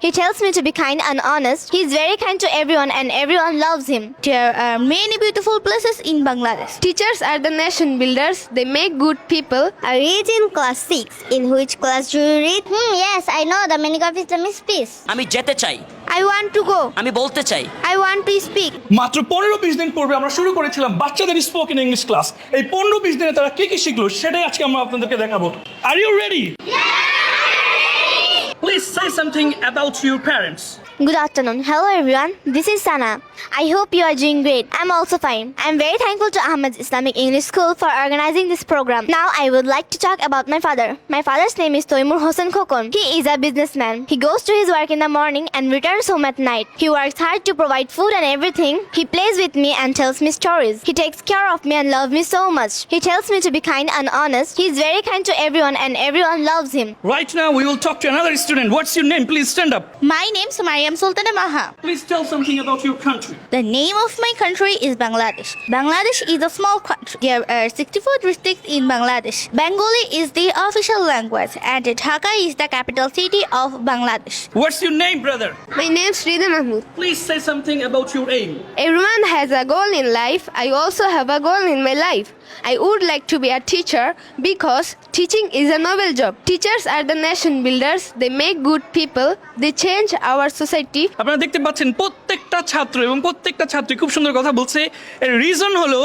He tells me to be kind and honest. He is very kind to everyone and everyone loves him. There are many beautiful places in Bangladesh. Teachers are the nation builders. They make good people. I read in class 6. In which class do you read? Hmm, yes, I know the meaning of Islamic peace. আমি যেতে চাই I want to go. আমি বলতে চাই I want to speak. মাত্র পনেরো বিশ দিন পূর্বে আমরা শুরু করেছিলাম বাচ্চাদের স্পোকেন ইংলিশ ক্লাস এই পনেরো বিশ দিনে তারা কি কি শিখলো সেটাই আজকে আমরা আপনাদেরকে দেখাবো are you ready something about your parents. Good afternoon. Hello everyone. This is Sana. I hope you are doing great. I'm also fine. I'm very thankful to Ahmed's Islamic English School for organizing this program. Now I would like to talk about my father. My father's name is Toimur Hossein Khokon. He is a businessman. He goes to his work in the morning and returns home at night. He works hard to provide food and everything. He plays with me and tells me stories. He takes care of me and loves me so much. He tells me to be kind and honest. He is very kind to everyone and everyone loves him. Right now we will talk to another student. What's your name? Please stand up. My name is Mariam Sultana Maha. Please tell something about your country. The name of my country is Bangladesh. Bangladesh is a small country. There are 64 districts in Bangladesh. Bengali is the official language and Dhaka is the capital city of Bangladesh. What's your name, brother? My name is Sridhar Mahmood. Please say something about your aim. Everyone has a goal in life. I also have a goal in my life. I would like to be a teacher because teaching is a noble job. Teachers are the nation builders. They make good people. They change our society. আপনারা দেখতে পাচ্ছেন, প্রত্যেকটা ছাত্র এবং প্রত্যেকটা ছাত্রী খুব সুন্দর কথা বলছে এর রিজন হলো,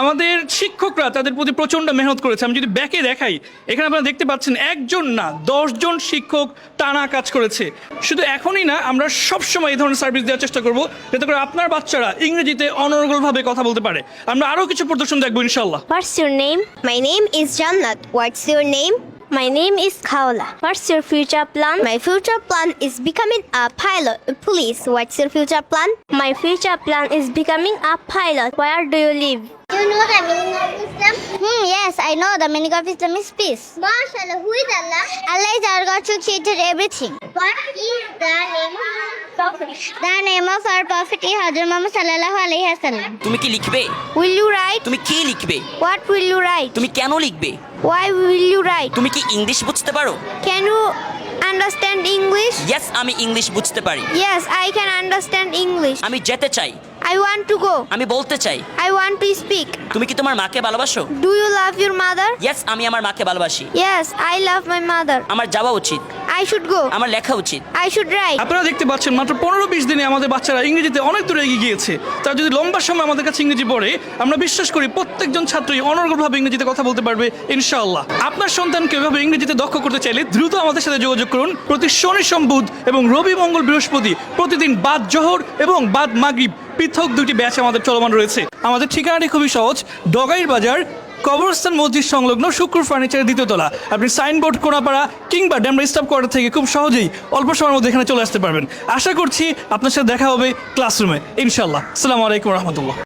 আমাদের শিক্ষকরা তাদের প্রতি প্রচণ্ড মেহনত করেছে আমি যদি ব্যাকে দেখাই, এখানে আপনারা দেখতে পাচ্ছেন, একজন না, দশজন শিক্ষক টানা কাজ করেছে শুধু এখনই না, আমরা সবসময় এই ধরনের সার্ভিস দেওয়ার চেষ্টা করব, যাতে করে আপনার বাচ্চারা ইংরেজিতে অনর্গলভাবে কথা বলতে পারে আমরা আরও কিছু প্রদর্শন দেখব ইনশাল্লাহ What's your name? My name is Jannat. What's your name? My name is Kaula. What's your future plan? My future plan is becoming a pilot. Please, what's your future plan? My future plan is becoming a pilot. Where do you live? Do you know the meaning of Islam? Hmm, yes, I know the meaning of Islam is peace. MashaAllah, who is Allah? Allah is our God who created everything. What is the name of? The name of our prophet হযরত মুহাম্মদ সাল্লাল্লাহু আলাইহি ওয়াসাল্লাম তুমি কি লিখবে? Will you right তুমি কি লিখবে? What will you right তুমি কেন লিখবে? ওয়াই উইল ইউ রাইট তুমি কি ইংলিশ বুঝতে পারো? Can you understand English yes আমি ইংলিশ বুঝতে পারি। Yes I can understand English আমি যেতে চাই। আই ওয়ান্ট টু গো আমি বলতে চাই। আই ওয়ান্ট টু স্পিক তুমি কি তোমার মাকে ভালোবাসো? Do you love your mother yes আমি আমার মাকে ভালোবাসি। Yes I love my mother আমার যাওয়া উচিত। I should go. আমার লেখা উচিত। I should write. আপনারা দেখতে পাচ্ছেন মাত্র পনেরো বিশ দিনে আমাদের বাচ্চারা ইংরেজিতে অনেক দূরে এগিয়ে গিয়েছে। তারা যদি লম্বা সময় আমাদের কাছে ইংরেজি পড়ে আমরা বিশ্বাস করি প্রত্যেকজন ছাত্রই অনর্গলভাবে ইংরেজিতে কথা বলতে পারবে ইনশাআল্লাহ। আপনার সন্তানকে এভাবে ইংরেজিতে দক্ষ করতে চাইলে দ্রুত আমাদের সাথে যোগাযোগ করুন। প্রতি শনি সম্বুধ এবং রবি মঙ্গল বৃহস্পতি প্রতিদিন বাদ জহর এবং বাদ মাগরিব পৃথক দুটি ব্যাচ আমাদের চলমান রয়েছে। আমাদের ঠিকানাটি খুবই সহজ ডগাইর বাজার কবরস্থান, মসজিদ সংলগ্ন শুক্র ফার্নিচারের দ্বিতীয় তলা। আপনি সাইনবোর্ড কোনাপাড়া কিংবা ড্যামরা স্টাফ কোয়ার্টার থেকে খুব সহজেই অল্প সময়ের মধ্যে এখানে চলে আসতে পারবেন। আশা করছি আপনার সাথে দেখা হবে ক্লাসরুমে ইনশাল্লাহ আসসালামু আলাইকুম রহমতুল্লাহ।